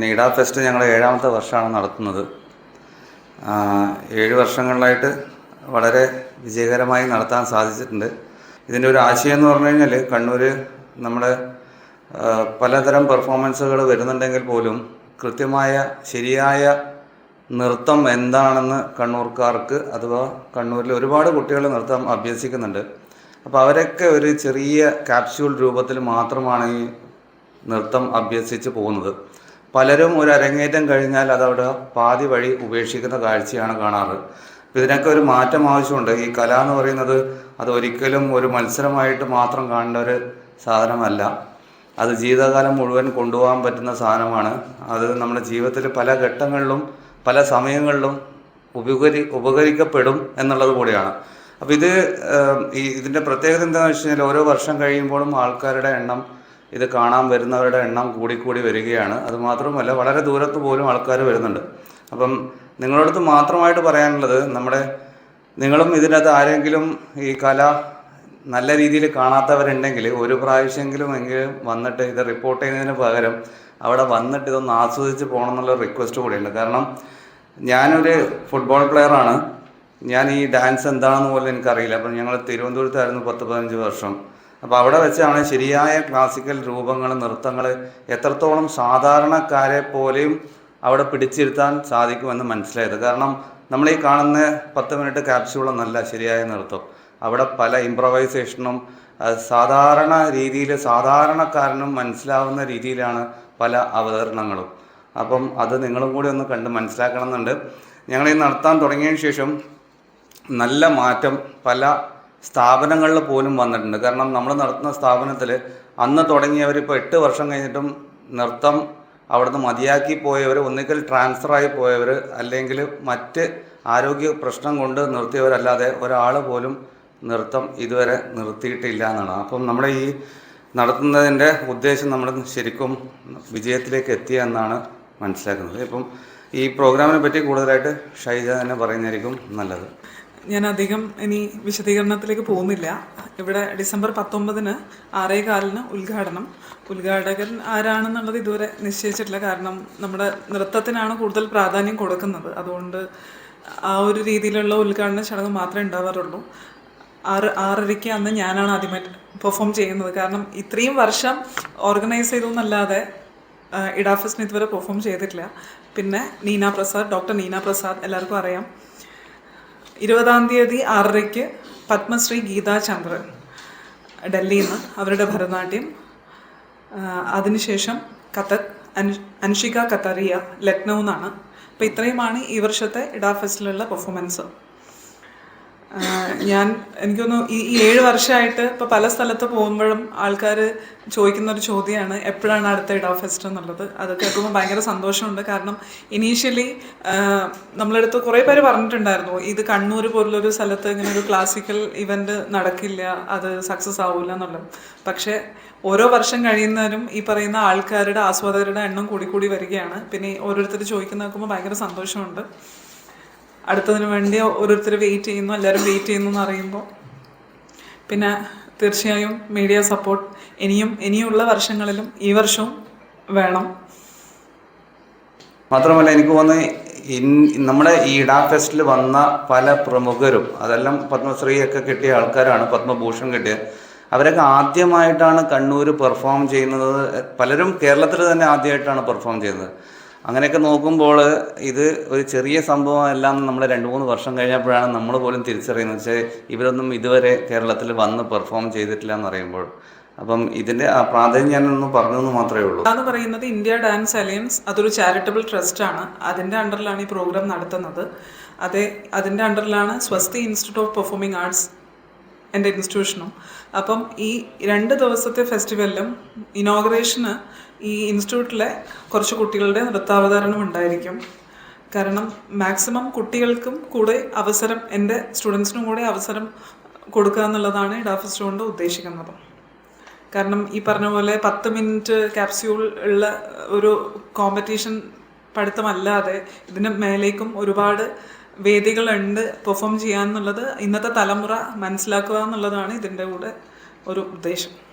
നീഡ fest ഞങ്ങൾ ഏഴാമത്തെ വർഷമാണ് നടത്തുന്നത്. ഏഴ് വർഷങ്ങളിലായിട്ട് വളരെ വിജയകരമായി നടത്താൻ സാധിച്ചിട്ടുണ്ട്. ഇതിന്റെ ഒരു ആശയം എന്ന് പറഞ്ഞു കഴിഞ്ഞാൽ കണ്ണൂർ നമ്മുടെ പലതരം പെർഫോമൻസുകൾ വരുന്നുണ്ടെങ്കിൽ പോലും കൃത്യമായ ശരിയായ നൃത്തം എന്താണെന്ന് കണ്ണൂർക്കാർക്ക് അഥവാ കണ്ണൂരിൽ ഒരുപാട് കുട്ടികൾ നൃത്തം അഭ്യസിക്കുന്നുണ്ട്. അപ്പോൾ അവരൊക്കെ ഒരു ചെറിയ ക്യാപ്സ്യൂൾ രൂപത്തിൽ മാത്രമാണ് ഈ നൃത്തം അഭ്യസിച്ച് പോകുന്നത്. പലരും ഒരു അരങ്ങേറ്റം കഴിഞ്ഞാൽ അതവിടെ പാതി വഴി ഉപേക്ഷിക്കുന്ന കാഴ്ചയാണ് കാണാറ്. അപ്പം ഇതിനൊക്കെ ഒരു മാറ്റം ആവശ്യമുണ്ട്. ഈ കല എന്ന് പറയുന്നത് അത് ഒരിക്കലും ഒരു മത്സരമായിട്ട് മാത്രം കാണേണ്ട ഒരു സാധനമല്ല. അത് ജീവിതകാലം മുഴുവൻ കൊണ്ടുപോകാൻ പറ്റുന്ന സാധനമാണ്. അത് നമ്മുടെ ജീവിതത്തിൽ പല ഘട്ടങ്ങളിലും പല സമയങ്ങളിലും ഉപകരി ഉപകരിക്കപ്പെടും എന്നുള്ളത് കൂടിയാണ്. അപ്പോൾ ഇത് ഈ ഇതിന്റെ പ്രത്യേകത എന്താണെന്ന് വെച്ച് കഴിഞ്ഞാൽ ഓരോ വർഷം കഴിയുമ്പോഴും ആൾക്കാരുടെ എണ്ണം ഇത് കാണാൻ വരുന്നവരുടെ എണ്ണം കൂടിക്കൂടി വരികയാണ്. അതുമാത്രമല്ല വളരെ ദൂരത്ത് പോലും ആൾക്കാർ വരുന്നുണ്ട്. അപ്പം നിങ്ങളടുത്ത് മാത്രമായിട്ട് പറയാനുള്ളത് നമ്മുടെ നിങ്ങളും ഇതിനകത്ത് ആരെങ്കിലും ഈ കല നല്ല രീതിയിൽ കാണാത്തവരുണ്ടെങ്കിൽ ഒരു പ്രാവശ്യമെങ്കിലും എങ്കിലും വന്നിട്ട് ഇത് റിപ്പോർട്ട് ചെയ്യുന്നതിന് പകരം അവിടെ വന്നിട്ട് ഇതൊന്ന് ആസ്വദിച്ച് പോകണം എന്നുള്ള റിക്വസ്റ്റ് കൂടിയുണ്ട് കാരണം ഞാനൊരു ഫുട്ബോൾ പ്ലെയറാണ്. ഞാൻ ഈ ഡാൻസ് എന്താണെന്ന് പോലും എനിക്കറിയില്ല. അപ്പം ഞങ്ങൾ തിരുവനന്തപുരത്തായിരുന്നു പത്ത് പതിനഞ്ച് വർഷം. അപ്പോൾ അവിടെ വെച്ചാണ് ശരിയായ ക്ലാസിക്കൽ രൂപങ്ങൾ നൃത്തങ്ങൾ എത്രത്തോളം സാധാരണക്കാരെ പോലെയും അവിടെ പിടിച്ചിരുത്താൻ സാധിക്കുമെന്ന് മനസ്സിലായത്. കാരണം നമ്മൾ ഈ കാണുന്ന പത്ത് മിനിറ്റ് ക്യാപ്സ്യൂളൊന്നല്ല ശരിയായ നൃത്തം. അവിടെ പല ഇമ്പ്രവൈസേഷനും സാധാരണ രീതിയിൽ സാധാരണക്കാരനും മനസ്സിലാവുന്ന രീതിയിലാണ് പല അവതരണങ്ങളും. അപ്പം അത് നിങ്ങളും കൂടി ഒന്ന് കണ്ട് മനസ്സിലാക്കണം എന്നുണ്ട് ഞങ്ങൾ ഈ നടത്താൻ തുടങ്ങിയതിന് ശേഷം നല്ല മാറ്റം പല സ്ഥാപനങ്ങളിൽ പോലും വന്നിട്ടുണ്ട്. കാരണം നമ്മൾ നടത്തുന്ന സ്ഥാപനത്തിൽ അന്ന് തുടങ്ങിയവർ ഇപ്പോൾ എട്ട് വർഷം കഴിഞ്ഞിട്ടും നൃത്തം അവിടുന്ന് മതിയാക്കി പോയവർ ഒന്നുകിൽ ട്രാൻസ്ഫറായി പോയവർ അല്ലെങ്കിൽ മറ്റ് ആരോഗ്യ പ്രശ്നം കൊണ്ട് നിർത്തിയവരല്ലാതെ ഒരാൾ പോലും നൃത്തം ഇതുവരെ നിർത്തിയിട്ടില്ല എന്നാണ്. അപ്പം നമ്മുടെ ഈ നടത്തുന്നതിന്റെ ഉദ്ദേശം നമ്മൾ ശരിക്കും വിജയത്തിലേക്ക് എത്തിയ എന്നാണ് മനസ്സിലാക്കുന്നത്. ഇപ്പം ഈ പ്രോഗ്രാമിനെ പറ്റി കൂടുതലായിട്ട് ഷൈജ തന്നെ പറയുന്നതായിരിക്കും നല്ലത്. ഞാൻ അധികം ഇനി വിശദീകരണത്തിലേക്ക് പോകുന്നില്ല. ഇവിടെ ഡിസംബർ പത്തൊമ്പതിന് ആറേ കാലിന് ഉദ്ഘാടനം. ഉദ്ഘാടകൻ ആരാണെന്നുള്ളത് ഇതുവരെ നിശ്ചയിച്ചിട്ടില്ല. കാരണം നമ്മുടെ നൃത്തത്തിനാണ് കൂടുതൽ പ്രാധാന്യം കൊടുക്കുന്നത്. അതുകൊണ്ട് ആ ഒരു രീതിയിലുള്ള ഉദ്ഘാടന ചടങ്ങ് മാത്രമേ ഉണ്ടാവാറുള്ളൂ. ആറ് ആറരയ്ക്ക് അന്ന് ഞാനാണ് ആദ്യമായിട്ട് പെർഫോം ചെയ്യുന്നത്. കാരണം ഇത്രയും വർഷം ഓർഗനൈസ് ചെയ്തു എന്നല്ലാതെ ഇഡാഫസ്റ്റിന് ഇതുവരെ പെർഫോം ചെയ്തിട്ടില്ല. പിന്നെ നീന പ്രസാദ് ഡോക്ടർ നീന പ്രസാദ് എല്ലാവർക്കും അറിയാം. ഇരുപതാം തീയതി ആറരയ്ക്ക് പത്മശ്രീ ഗീതാ ചന്ദ്രൻ ഡൽഹിയിൽ നിന്ന് അവരുടെ ഭരതനാട്യം. അതിനുശേഷം കഥക് അനു അൻഷിക കത്തറിയ ലക്നൗ എന്നാണ് അപ്പോൾ ഇത്രയുമാണ് ഈ വർഷത്തെ ഇഡാ ഫെസ്റ്റിലുള്ള പെർഫോമൻസ് ഞാൻ എനിക്കൊന്നു ഈ ഏഴ് വർഷമായിട്ട് ഇപ്പോൾ പല സ്ഥലത്ത് പോകുമ്പോഴും ആൾക്കാർ ചോദിക്കുന്ന ഒരു ചോദ്യമാണ് എപ്പോഴാണ് അടുത്ത ഇടാ ഫെസ്റ്റ് എന്നുള്ളത്? അത് കേൾക്കുമ്പോൾ ഭയങ്കര സന്തോഷമുണ്ട്. കാരണം ഇനീഷ്യലി നമ്മളെടുത്ത് കുറേ പേര് പറഞ്ഞിട്ടുണ്ടായിരുന്നു ഇത് കണ്ണൂർ പോലുള്ളൊരു സ്ഥലത്ത് ഇങ്ങനെ ഒരു ക്ലാസിക്കൽ ഇവന്റ് നടക്കില്ല അത് സക്സസ് ആവില്ല എന്നുള്ളത്. പക്ഷേ ഓരോ വർഷം കഴിയുന്നതിനും ഈ പറയുന്ന ആൾക്കാരുടെ ആസ്വാദകരുടെ എണ്ണം കൂടി കൂടി വരികയാണ്. പിന്നെ ഓരോരുത്തർ ചോദിക്കുന്ന നോക്കുമ്പോൾ ഭയങ്കര സന്തോഷമുണ്ട്. അടുത്തതിന് വേണ്ടി ഓരോരുത്തർ വെയിറ്റ് ചെയ്യുന്നു എല്ലാവരും വെയിറ്റ് ചെയ്യുന്നു എന്ന് അറിയുമ്പോൾ പിന്നെ തീർച്ചയായും മീഡിയ സപ്പോർട്ട് ഇനിയും ഇനിയുള്ള വർഷങ്ങളിലും ഈ വർഷവും വേണം. മാത്രമല്ല എനിക്ക് തോന്നുന്നത് നമ്മുടെ ഈ ഇടാ ഫെസ്റ്റിൽ വന്ന പല പ്രമുഖരും അതെല്ലാം പത്മശ്രീയൊക്കെ കിട്ടിയ ആൾക്കാരാണ് പത്മഭൂഷൺ കിട്ടിയത് അവരൊക്കെ ആദ്യമായിട്ടാണ് കണ്ണൂർ പെർഫോം ചെയ്യുന്നത്. പലരും കേരളത്തിൽ തന്നെ ആദ്യമായിട്ടാണ് പെർഫോം ചെയ്യുന്നത്. അങ്ങനെയൊക്കെ നോക്കുമ്പോൾ ഇത് ഒരു ചെറിയ സംഭവമല്ല എന്ന് നമ്മൾ രണ്ട് മൂന്ന് വർഷം കഴിഞ്ഞപ്പോഴാണ് നമ്മൾ പോലും തിരിച്ചറിയുന്നത്. പക്ഷേ ഇവരൊന്നും ഇതുവരെ കേരളത്തിൽ വന്ന് പെർഫോം ചെയ്തിട്ടില്ല എന്ന് പറയുമ്പോൾ. അപ്പം ഇതിന്റെ പ്രാധാന്യം ഞാനൊന്ന് പറഞ്ഞു എന്ന് മാത്രമേ ഉള്ളൂ. അതെന്ന് പറയുന്നത് ഇന്ത്യ ഡാൻസ് അലയൻസ് അതൊരു ചാരിറ്റബിൾ ട്രസ്റ്റ് ആണ്. അതിന്റെ അണ്ടറിലാണ് ഈ പ്രോഗ്രാം നടത്തുന്നത്. അതെ അതിന്റെ അണ്ടറിലാണ് സ്വസ്തി ഇൻസ്റ്റിറ്റ്യൂട്ട് ഓഫ് പെർഫോമിംഗ് ആർട്സ് എന്റെ ഇൻസ്റ്റിറ്റ്യൂഷനും അപ്പം ഈ രണ്ട് ദിവസത്തെ ഫെസ്റ്റിവലിലും ഇനോഗ്രേഷന് ഈ ഇൻസ്റ്റിറ്റ്യൂട്ടിലെ കുറച്ച് കുട്ടികളുടെ നൃത്താവതരണം ഉണ്ടായിരിക്കും. കാരണം മാക്സിമം കുട്ടികൾക്കും കൂടെ അവസരം എന്റെ സ്റ്റുഡൻസിനും കൂടെ അവസരം കൊടുക്കുക എന്നുള്ളതാണ് ഡാഫിസ്റ്റ് കൊണ്ട് ഉദ്ദേശിക്കുന്നത്. കാരണം ഈ പറഞ്ഞ പോലെ പത്ത് മിനിറ്റ് ക്യാപ്സ്യൂൾ ഉള്ള ഒരു കോമ്പറ്റീഷൻ പഠിത്തമല്ലാതെ ഇതിന് മേലേക്കും ഒരുപാട് വേദികളുണ്ട് പെർഫോം ചെയ്യാന്നുള്ളത് ഇന്നത്തെ തലമുറ മനസ്സിലാക്കുക എന്നുള്ളതാണ് ഇതിന്റെ കൂടെ ഒരു ഉദ്ദേശം.